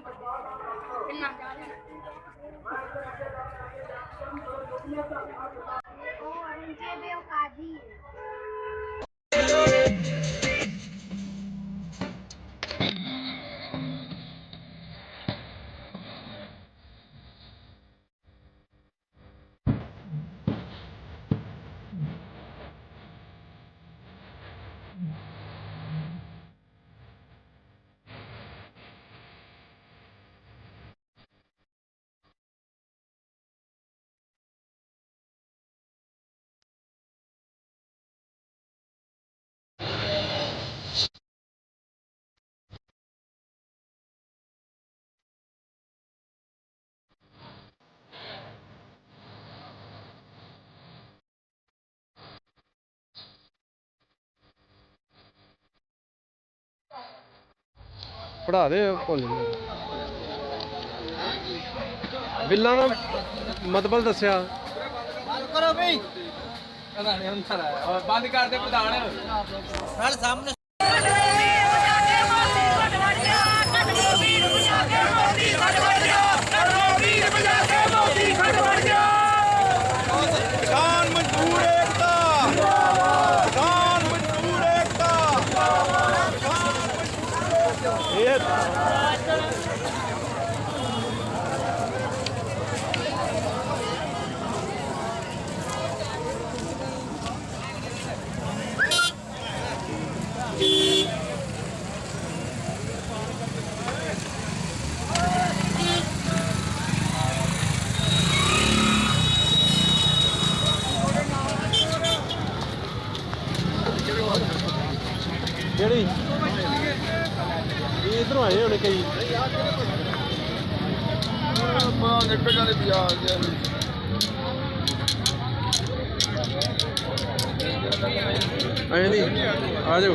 ਕਿੰਨਾ ਉਹ ਪੜਾ ਦੇ ਭੁੱਲ ਗਏ ਬਿੱਲਾਂ ਦਾ ਮਤਲਬ ਦੱਸਿਆ। ਕਰੋ ਬਈ। ਪ੍ਰਧਾਨ ਅੰਸਰ ਬੰਦ ਕਰ ਦੇ ਪ੍ਰਧਾਨ। ਸਾਹਮਣੇ ਕਿਸਾਨ ਮਜ਼ਦੂਰ ਏਕਤਾ ਕਿਸਾਨ ਮਜ਼ਦੂਰ ਏਕਤਾ ਇਹ ਕਿਹੜੀ ਇਹ ਇਧਰੋਂ ਆਏ ਹੋਣੇ ਕਈ ਮਾਂ ਨਿਕਲ ਜਾਂਦੇ ਬਾਜ਼ਾਰ ਦੇ ਆਏ ਨਹੀਂ ਆ ਜਾਓ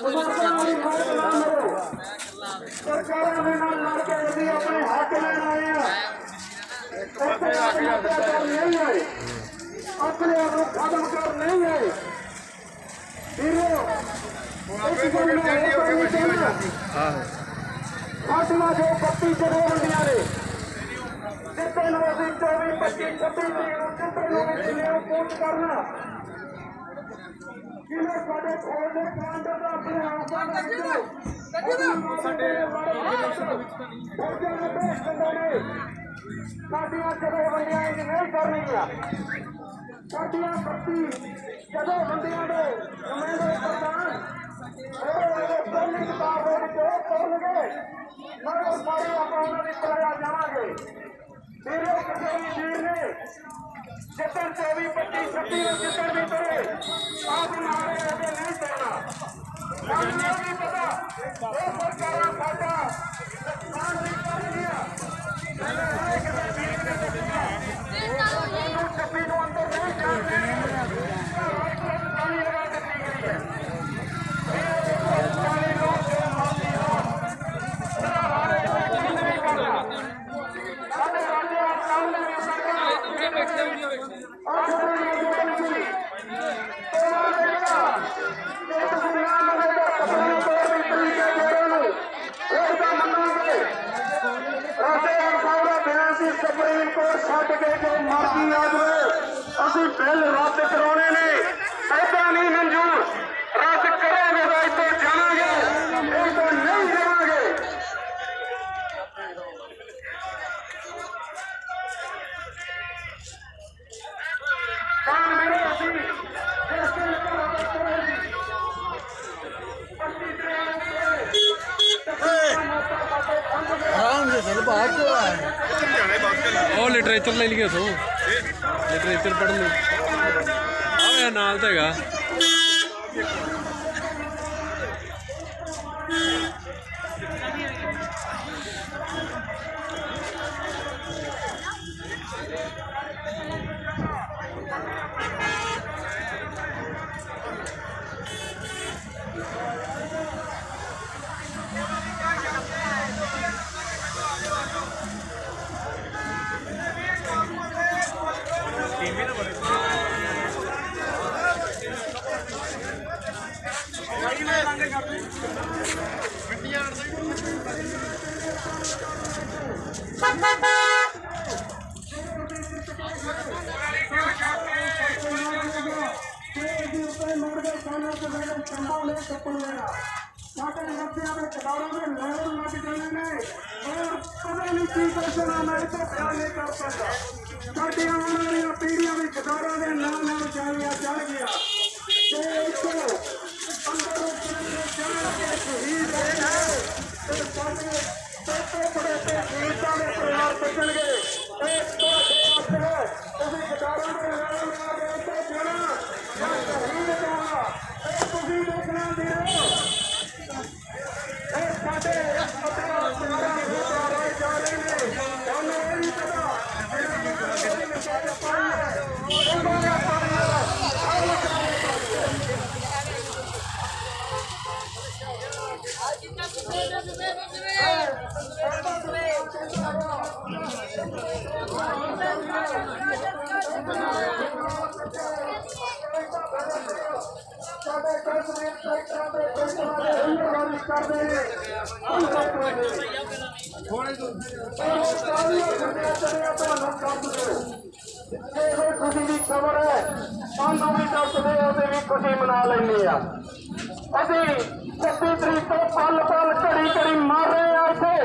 ਕੋਈ ਨਹੀਂ ਸਰਕਾਰਾਂ ਦੇ ਨਾਲ ਲੜ ਕੇ ਅਸੀਂ ਆਪਣੇ ਹੱਕ ਲੈਣ ਆਏ ਆ ਇੱਥੇ ਆਪਣੇ ਅਤਿਆਚਾਰ ਨਹੀਂ ਆਏ ਆਪਣੇ ਆਪ ਨੂੰ ਖਤਮ ਕਰ ਨਹੀਂ ਆਏ ਵੀਰੋ ਇਸ ਜਿੱਤੇ ਨੂੰ ਅਸੀਂ 24 25 26 ਤਰੀਕ ਨੂੰ ਜਿੱਤੇ ਨੂੰ ਵੀ ਜ਼ਿਲ੍ਹੇ ਨੂੰ ਪੂਰਤ ਕਰਨਾ ਕਿਵੇਂ ਸਾਡੇ ਖੋਲ ਦੇ ਕਮਾਂਡਰ ਦਾ ਆਪਣੇ ਆਪ ਦਾ ਸਾਡੇ ਫੌਜਾਂ ਨੂੰ ਭੇਜ ਦਿੰਦੇ ਨੇ ਸਾਡੀਆਂ ਜਥੇਬੰਦੀਆਂ ਇਹ ਨਹੀਂ ਕਰਨਗੀਆਂ ਸਾਡੀਆਂ 32 ਜਥੇਬੰਦੀਆਂ ਦੇ ਨੁਮਾਇੰਦੇ ਪ੍ਰਧਾਨ ਉਹ ਪਹਿਲੀ ਕਿਤਾਬ ਦੇ ਵਿੱਚ ਉਹ ਕਰਨਗੇ ਸਾਰੇ ਸਾਰੇ ਆਪਾਂ ਉਹਨਾਂ ਦੀ ਤਰ੍ਹਾਂ ਜਾਵਾਂਗੇ ਵੀਰੋ ਕਿਸੇ ਵੀ ਵੀਰ ਨੇ ਜਿੱਤਣ 24 25 26 ਨੂੰ ਜਿੱਤਣ ਵੀ ਕਰੇ ਆਪ ਨਾਰੇ ਅੱਗੇ ਨਹੀਂ ਦੇਣਾ ਸਾਨੂੰ ਇਹ ਪਤਾ। ਉਹ ਸਰਕਾਰਾਂ ਸਾਡਾ ਨੁਕਸਾਨ ਨਹੀਂ ਕਰਨਗੀਆਂ ਪਹਿਲੇ ਹਰ ਕਿਸੇ ਵੀਰ ਨੇ ਦੱਸਿਆ ਉਹਨੂੰ 26 ਨੂੰ ਅੰਦਰ ਨਹੀਂ ਜਾਣ ਦੇਣਾ ਰਾਜਪੁਰ ਤਾਲੀ ਲਗਾ ਦਿੱਤੀ ਗਈ ਹੈ ਇਹ ਤਾਲੀ ਲੋਕ ਜੋ ਮਾਰਦੀ ਹੋ ਤੇਰਾ ਹਾਰੇ ਕੁਝ ਨਹੀਂ ਕਰਨਾ ਸਾਡੇ ਰਾਜੇ ਦਾ ਸਾਹਮਣੇ ਵੀ ਸਰਕਾਰ ਬੈਠੇ ਵੀਡੀਓ ਵੇਖੋ ਆਖਰ ਕੋਲ ਛੱਡ ਕੇ ਜੋ ਮਰਜ਼ੀ ਆ ਜਾਵੇ ਅਸੀਂ ਬਿੱਲ ਰੱਦ ਕਰਾਉਣੇ ਨੇ। ਐਦਾਂ ਨਹੀਂ ਮਨਜ਼ੂਰ। ਰੱਦ ਕਰਾਂਗੇ ਤਾਂ ਇੱਥੋਂ ਜਾਵਾਂਗੇ। ਇਹ ਤੋਂ ਨਹੀਂ ਜਾਵਾਂਗੇ। ਤਾਂ ਮੇਰੇ ਅਸੀਂ ਇਸ ਤੋਂ ਕਰਾਂਗੇ। ਕਰਾਂਗੇ ਆਰਾਮ ਸੇ ਚਲ ਬਾਹਰ ਕੋ ਆਇਆ ਉਹ ਲਿਟਰੇਚਰ ਲੈ ਲਈਏ ਸੋ। ਲਿਟਰੇਚਰ ਪੜ੍ਹ ਲਓ ਆ ਮੇਰਾ ਨਾਲ ਤਾਂ ਹੈਗਾ। parte. ਸਾਡੇ ਕਸਬੇ ਟਰੈਕਟਰਾਂ ਦੇ ਕਰਦੇ ਥੋੜੇ ਤੋਂ ਸਾਰੀਆਂ ਗੱਡੀਆਂ ਚੜੀਆਂ ਤੁਹਾਨੂੰ ਕੰਮ ਦੇ ਇਹੋ ਖੁਸ਼ੀ ਦੀ ਖਬਰ ਹੈ ਸਾਨੂੰ ਵੀ ਦੱਸਦੇ ਉਹਦੇ ਵੀ ਖੁਸ਼ੀ ਮਨਾ ਲੈਂਦੇ ਆ ਅਸੀਂ 26 ਤਰੀਕ ਤੋਂ ਪਲ ਪਲ ਘੜੀ ਘੜੀ ਮਾਰ ਰਹੇ ਆ ਇੱਥੇ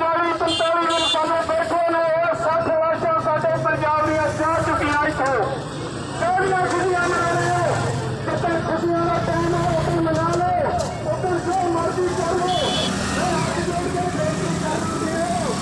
40 45 ਦਿਨ ਸਾਨੂੰ ਬੈਠੇ ਨੇ ਇਹ 60 ਲਾਸ਼ਾਂ ਸਾਡੇ ਪੰਜਾਬ ਦੀਆਂ ਜਾ ਚੁੱਕੀਆਂ ਇੱਥੋਂ ਕਿਹੜੀਆਂ ਖੁਸ਼ੀਆਂ ਮਨਾ ਰਹੇ ਹੋ ਜਿੱਥੇ ਖੁਸ਼ੀਆਂ ਦਾ ਟਾਈਮ ਹੈ ਉੱਥੇ ਮਨਾ ਲਓ ਉੱਥੇ ਜੋ ਮਰਜ਼ੀ ਕਰ ਲਓ ਇਹ ਹੱਥ ਜੋੜ ਕੇ ਬੇਨਤੀ ਕਰਦੇ ਹੋ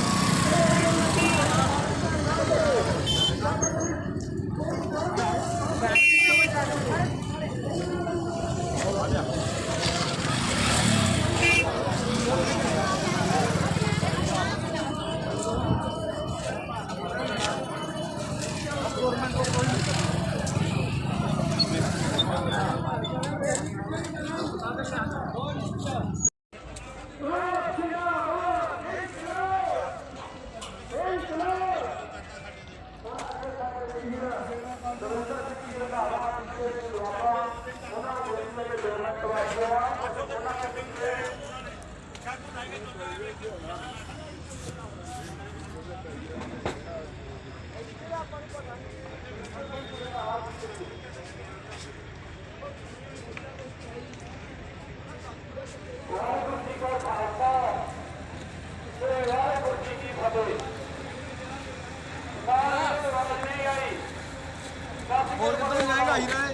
ਹੋਰ ਕਿੱਧਰ ਜਾਏਗਾ ਹੀਰਾ ਹਾਂ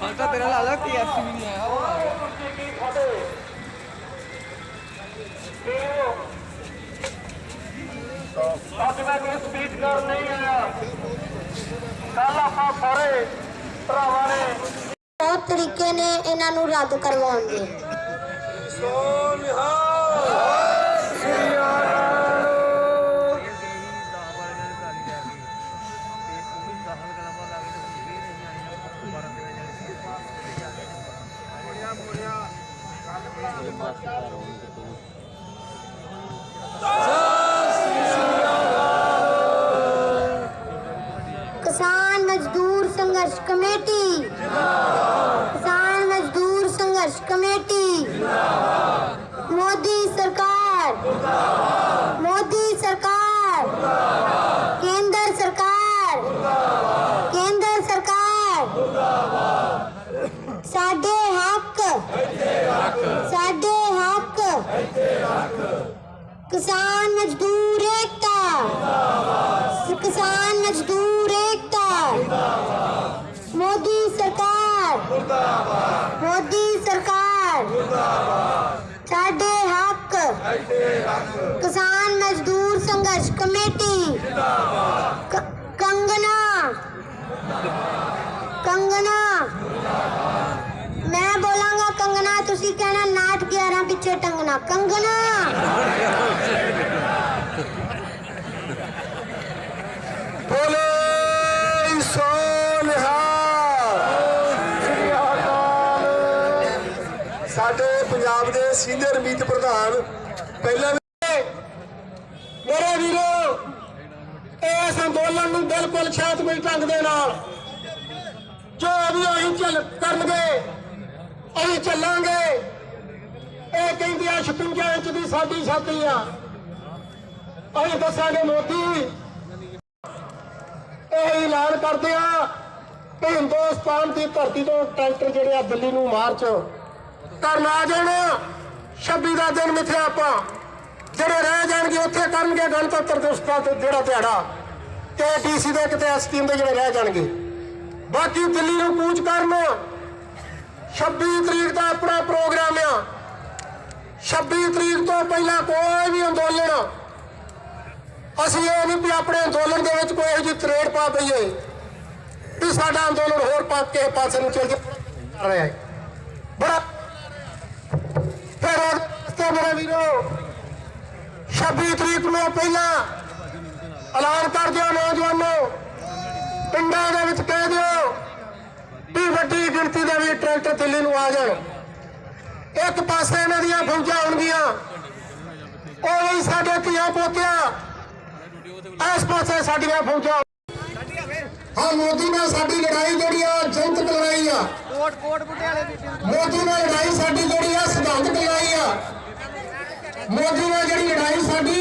ਤਾਂ ਤੇਰਾ ਲੱਗਦਾ ਕੇਐਫਸੀ ਵੀ ਨਹੀਂ ਆਇਆ ਉਹ ਆ ਗਿਆ ਅੱਜ ਮੈਂ ਕੋਈ ਸਪੀਚ ਕਰਨ ਨਹੀਂ ਆਇਆ ਕੱਲ ਆਪਾਂ ਸਾਰੇ ਭਰਾਵਾਂ ਨੇ ਬਹੁਤ ਤਰੀਕੇ ਨੇ ਇਹਨਾਂ ਨੂੰ ਰੱਦ ਕਰਵਾਉਣ ਦੇ। ਕਿਸਾਨ ਸੰਘਰਸ਼ ਕਮੇਟੀ। ਜਿੰਦਾਬਾਦ ਕਿਸਾਨ ਮਜ਼ਦੂਰ ਸੰਘਰਸ਼ ਕਮੇਟੀ। ਜਿੰਦਾਬਾਦ ਮੋਦੀ ਸਰਕਾਰ। ਜਿੰਦਾਬਾਦ ਮੋਦੀ ਸਰਕਾਰ। ਜਿੰਦਾਬਾਦ ਕੇਂਦਰ ਸਰਕਾਰ। ਜਿੰਦਾਬਾਦ ਕੇਂਦਰ ਸਰਕਾਰ। ਜਿੰਦਾਬਾਦ ਸਾਡੇ ਹੱਕ। ਇੱਥੇ ਰੱਖ ਸਾਡੇ ਹੱਕ। ਇੱਥੇ ਰੱਖ ਕਿਸਾਨ ਮਜ਼ਦੂਰ मजदूर एकता। मोदी सरकार। मोदी सरकार। साढ़े हक। किसान मजदूर संघर्ष कमेटी। कंगना। कंगना। मैं बोलांगा, कंगना, तुसी कहना नाट ग्यारह पिछे टंगना। कंगना। ਸਾਡੇ ਪੰਜਾਬ ਦੇ ਸੀਨੀਅਰ ਮੀਤ ਪ੍ਰਧਾਨ ਪਹਿਲਾਂ ਵੀ ਮੇਰੇ ਵੀਰੋ ਇਸ ਅੰਦੋਲਨ ਨੂੰ ਬਿਲਕੁਲ ਸ਼ਾਂਤਮਈ ਢੰਗ ਦੇ ਨਾਲ ਜੋ ਵੀ ਅਸੀਂ ਚੱਲ ਕਰਨਗੇ ਅਸੀਂ ਚੱਲਾਂਗੇ, ਇਹ ਕਹਿੰਦੇ ਆ 56 ਇੰਚ ਦੀ ਸਾਡੀ ਛਾਤੀ ਆ। ਅਸੀਂ ਦੱਸਾਂਗੇ ਮੋਦੀ, ਇਹ ਐਲਾਨ ਕਰਦੇ ਆ ਕਿ ਹਿੰਦੁਸਤਾਨ ਦੀ ਧਰਤੀ ਤੋਂ ਟਰੈਕਟਰ ਜਿਹੜੇ ਆ ਦਿੱਲੀ ਨੂੰ ਮਾਰਚ ਕਰਨ ਆ ਜਾਣ। 26 ਦਾ ਦਿਨ ਮਿੱਥਿਆ ਆਪਾਂ। ਜਿਹੜੇ ਰਹਿ ਜਾਣਗੇ, ਉੱਥੇ ਕਰਨਗੇ ਗਣਤੰਤਰ ਦਿਵਸ ਦਾ ਜਿਹੜਾ ਦਿਹਾੜਾ। ਤੇ ਡੀਸੀ ਦੇ ਕਿਤੇ ਐਸਟੀਐਮ ਦੇ ਜਿਹੜੇ ਰਹਿ ਜਾਣਗੇ। ਬਾਕੀ ਦਿੱਲੀ ਨੂੰ ਕੂਚ ਕਰਨ। 26 ਤਰੀਕ ਦਾ ਆਪਣਾ ਪ੍ਰੋਗਰਾਮ ਆ। 26 ਤਰੀਕ ਤੋਂ ਪਹਿਲਾਂ ਕੋਈ ਵੀ ਅੰਦੋਲਨ। ਅਸੀਂ ਇਹ ਨਹੀਂ ਵੀ ਆਪਣੇ ਅੰਦੋਲਨ ਦੇ ਵਿੱਚ ਕੋਈ ਇਹੋ ਜਿਹੀ ਤਰੇੜ ਪਾ ਪਈਏ ਵੀ ਸਾਡਾ ਅੰਦੋਲਨ ਹੋਰ ਪਾ ਕੇ ਪਾਸੇ ਨੂੰ ਚੱਲ ਜਾ ਰਿਹਾ ਹੈ। ਬੜਾ ਫਿਰ ਤੇ ਮੇਰੇ ਵੀਰੋ 26 ਤਰੀਕ ਨੂੰ ਪਹਿਲਾਂ ਐਲਾਨ ਕਰ ਦਿਓ ਨੌਜਵਾਨੋ। ਪਿੰਡਾਂ ਦੇ ਵਿੱਚ ਕਹਿ ਦਿਓ ਵੀ ਵੱਡੀ ਗਿਣਤੀ ਦੇ ਵੀ ਟਰੈਕਟਰ ਦਿੱਲੀ ਨੂੰ ਆ ਜਾਣ। ਇੱਕ ਪਾਸੇ ਇਹਨਾਂ ਦੀਆਂ ਫੌਜਾਂ ਹੋਣਗੀਆਂ ਉਹ ਵੀ ਸਾਡੇ ਧੀਆਂ ਪੋਤਿਆਂ। ਇਸ ਪਾਸੇ ਸਾਡੀਆਂ ਫੌਜਾਂ ਹਾਂ ਮੋਦੀ ਨਾਲ ਸਾਡੀ ਲੜਾਈ ਜਿਹੜੀ ਆ ਜਨਤਕ ਲੜਾਈ ਆ। ਕੋਟ ਕੋਟ ਬੁੱਢੇ ਵਾਲੇ ਦੀ ਮੋਦੀ ਨਾਲ ਲੜਾਈ ਸਾਡੀ ਜਿਹੜੀ ਆ ਸਿਧਾਂਤਕ ਲੜਾਈ ਆ। ਮੋਦੀ ਨਾਲ ਜਿਹੜੀ ਲੜਾਈ ਸਾਡੀ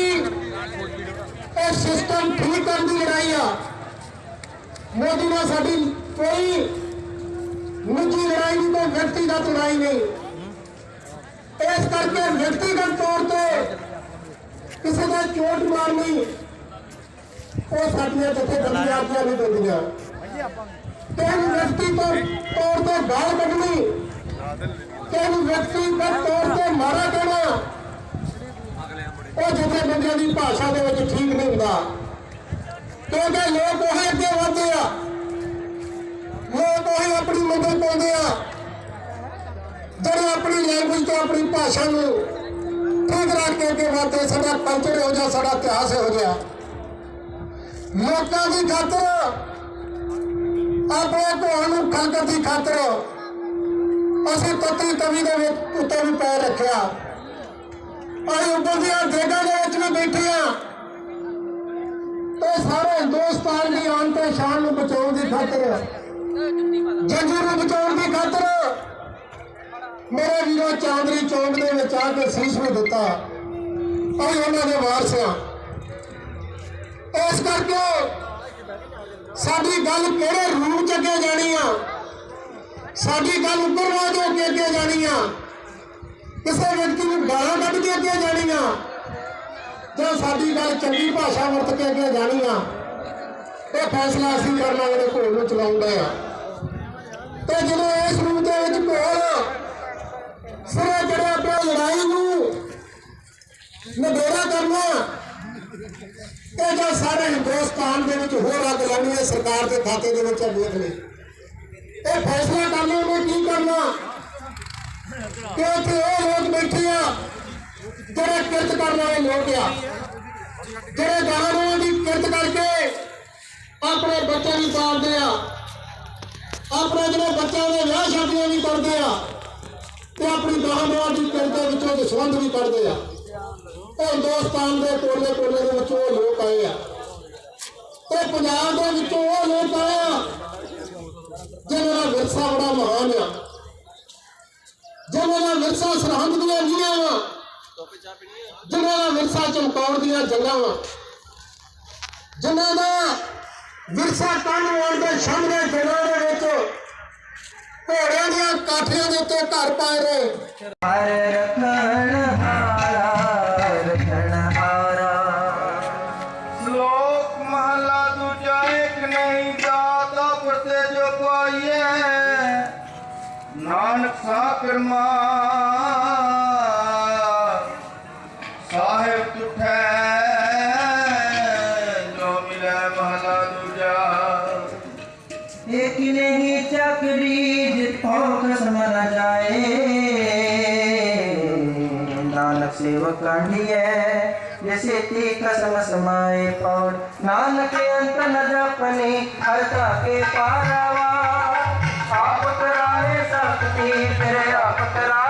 ਇਹ ਸਿਸਟਮ ਠੀਕ ਕਰਨ ਦੀ ਲੜਾਈ ਆ। ਮੋਦੀ ਨਾਲ ਸਾਡੀ ਕੋਈ ਨਿੱਜੀ ਲੜਾਈ ਨਹੀਂ ਕੋਈ ਵਿਅਕਤੀਗਤ ਲੜਾਈ ਨਹੀਂ। ਇਸ ਕਰਕੇ ਵਿਅਕਤੀਗਤ ਤੌਰ ਤੇ ਕਿਸੇ ਦਾ ਚੋਟ ਮਾਰਨੀ ਉਹ ਸਾਡੀਆਂ ਜਥੇਬੰਦੀਆਂ ਆਪਣੀਆਂ ਨਹੀਂ ਦਿੰਦੀਆਂ। ਕਿਸੇ ਵਿਅਕਤੀ ਤੋਂ ਤੌਰ ਤੇ ਗਾਲ ਕੱਢਣੀ। ਕਿਸੇ ਵਿਅਕਤੀਗਤ ਤੌਰ ਤੇ ਮਾਰਾ ਕਹਿਣਾ ਉਹ ਜਥੇਬੰਦੀਆਂ ਦੀ ਭਾਸ਼ਾ ਦੇ ਵਿੱਚ ਠੀਕ ਨਹੀਂ ਹੁੰਦਾ। ਕਿਉਂਕਿ ਲੋਕ ਉਹ ਅੱਗੇ ਵਧਦੇ ਆ। ਲੋਕ ਉਹ ਆਪਣੀ ਮੰਜ਼ਿਲ ਪਾਉਂਦੇ ਆ। ਜਿਹੜੇ ਆਪਣੀ ਲੈਂਗੁਏਜ ਤੋਂ ਆਪਣੀ ਭਾਸ਼ਾ ਨੂੰ ਠੀਕ ਰੱਖ ਕੇ ਅੱਗੇ ਵਧਦੇ, ਸਾਡਾ ਕਲਚਰ ਹੋ ਜਾ ਸਾਡਾ ਇਤਿਹਾਸ ਹੋ ਜਾ ਲੋਕਾਂ ਦੀ ਖਾਤਰ, ਆਪਣੇ ਭਵਨ ਨੂੰ ਖਲਕਤ ਦੀ ਖਾਤਰ ਅਸੀਂ ਤਤੀ ਤਵੀ ਦੇ ਵਿੱਚ ਉੱਤੇ ਵੀ ਪੈਰ ਰੱਖਿਆ। ਅਸੀਂ ਉੱਪਰ ਦੀਆਂ ਜੇਗਾਂ ਦੇ ਵਿੱਚ ਵੀ ਬੈਠੇ ਆ ਤੇ ਸਾਰੇ ਹਿੰਦੁਸਤਾਨ ਦੀ ਆਨ ਤੇ ਸ਼ਾਨ ਨੂੰ ਬਚਾਉਣ ਦੀ ਖਾਤਰ ਜੰਜੀਰ ਨੂੰ ਬਚਾਉਣ ਦੀ ਖਾਤਰ ਮੇਰੇ ਵੀਰੋ ਚਾਂਦਰੀ ਚੌਂਕ ਦੇ ਵਿੱਚ ਆ ਕੇ ਸੀਸ ਵੀ ਦਿੱਤਾ। ਅਸੀਂ ਉਹਨਾਂ ਦੇ ਵਾਰਸ ਆ ਇਸ ਕਰਕੇ ਸਾਡੀ ਗੱਲ ਕਿਹੜੇ ਰੂਪ ਚ ਅੱਗੇ ਜਾਣੀ ਆ? ਸਾਡੀ ਗੱਲ ਉੱਪਰਵਾਦ ਹੋ ਕੇ ਅੱਗੇ ਜਾਣੀ ਆ। ਕਿਸੇ ਵਿਅਕਤੀ ਨੂੰ ਗਾਲਾਂ ਕੱਢ ਕੇ ਅੱਗੇ ਜਾਣੀ ਆ। ਜਾਂ ਸਾਡੀ ਗੱਲ ਚੰਗੀ ਭਾਸ਼ਾ ਵਰਤ ਕੇ ਅੱਗੇ ਜਾਣੀ ਆ। ਇਹ ਫੈਸਲਾ ਅਸੀਂ ਕਰਨਾ ਜਿਹੜੇ ਘੋਲ ਨੂੰ ਚਲਾਉਂਦੇ ਆ। ਤੇ ਜਦੋਂ ਇਸ ਰੂਪ ਦੇ ਵਿੱਚ ਘੋਲ ਸਿਰੇ ਜਿਹੜੇ ਆਪਣੇ ਲੜਾਈ ਨੂੰ ਨਿਬੇੜਾ ਕਰਨਾ ਇਹ ਜੋ ਸਾਰੇ ਹਿੰਦੁਸਤਾਨ ਦੇ ਵਿੱਚ ਹੋਰ ਅੱਗ ਲਾਉਣੀ ਹੈ, ਸਰਕਾਰ ਦੇ ਖਾਤੇ ਦੇ ਵਿੱਚ ਵੇਖ ਲਈ ਇਹ ਫੈਸਲਾ ਕਰਨਾ ਮੈਂ ਕੀ ਕਰਨਾ? ਕਿ ਉੱਥੇ ਉਹ ਲੋਕ ਬੈਠੇ ਆ, ਜਿਹੜੇ ਕਿਰਤ ਕਰਨ ਵਾਲੇ ਲੋਕ ਆ। ਜਿਹੜੇ ਗਾਹਾਂ ਦੀ ਕਿਰਤ ਕਰਕੇ ਆਪਣੇ ਬੱਚੇ ਵੀ ਪਾਲਦੇ ਆ, ਆਪਣੇ ਜਿਹੜੇ ਬੱਚਿਆਂ ਦੇ ਵਿਆਹ ਸ਼ਾਦੀਆਂ ਵੀ ਕਰਦੇ ਆ, ਤੇ ਆਪਣੀ ਗਾਹਾਂ ਦੀ ਕਿਰਤ ਦੇ ਵਿੱਚੋਂ ਦਸਵੰਧ ਵੀ ਕਰਦੇ ਆ। ਹਿੰਦੁਸਤਾਨ ਦੇ ਕੋਨੇ ਕੋਨੇ ਦੇ ਵਿੱਚੋਂ ਉਹ ਲੋਕ ਆਏ ਆ। ਤੇ ਪੰਜਾਬ ਦੇ ਵਿੱਚੋਂ ਉਹ ਲੋਕ ਆਏ ਆ, ਜਿਹਨਾਂ ਦਾ ਵਿਰਸਾ ਬੜਾ ਮਹਾਨ ਆ। ਜਿਹਨਾਂ ਦਾ ਵਿਰਸਾ ਸਰਹੰਦ ਦੀਆਂ ਨੀਆਂ ਵਾ। ਜਿਹਨਾਂ ਦਾ ਵਿਰਸਾ ਚਮਕੌਰ ਦੀਆਂ ਜੰਗਾਂ ਵਾ। ਜਿਹਨਾਂ ਦਾ ਵਿਰਸਾ ਕੰਨ ਦੇ ਸਾਹਮਣੇ ਜਗ੍ਹਾ ਦੇ ਵਿੱਚ ਘੋੜਿਆਂ ਦੀਆਂ ਕਾਠੀਆਂ ਦੇ ਉੱਤੇ ਘਰ ਪਾਏ ਰਹੇ ਹਰ एक नहीं चक्री जितो कसम न जाए। नानक सेवक कांडिए जैसे ती कसम समाए पौर नानक अंत न जपनी हरता के पारावा आप कराए शक्ति फिर, आप कराए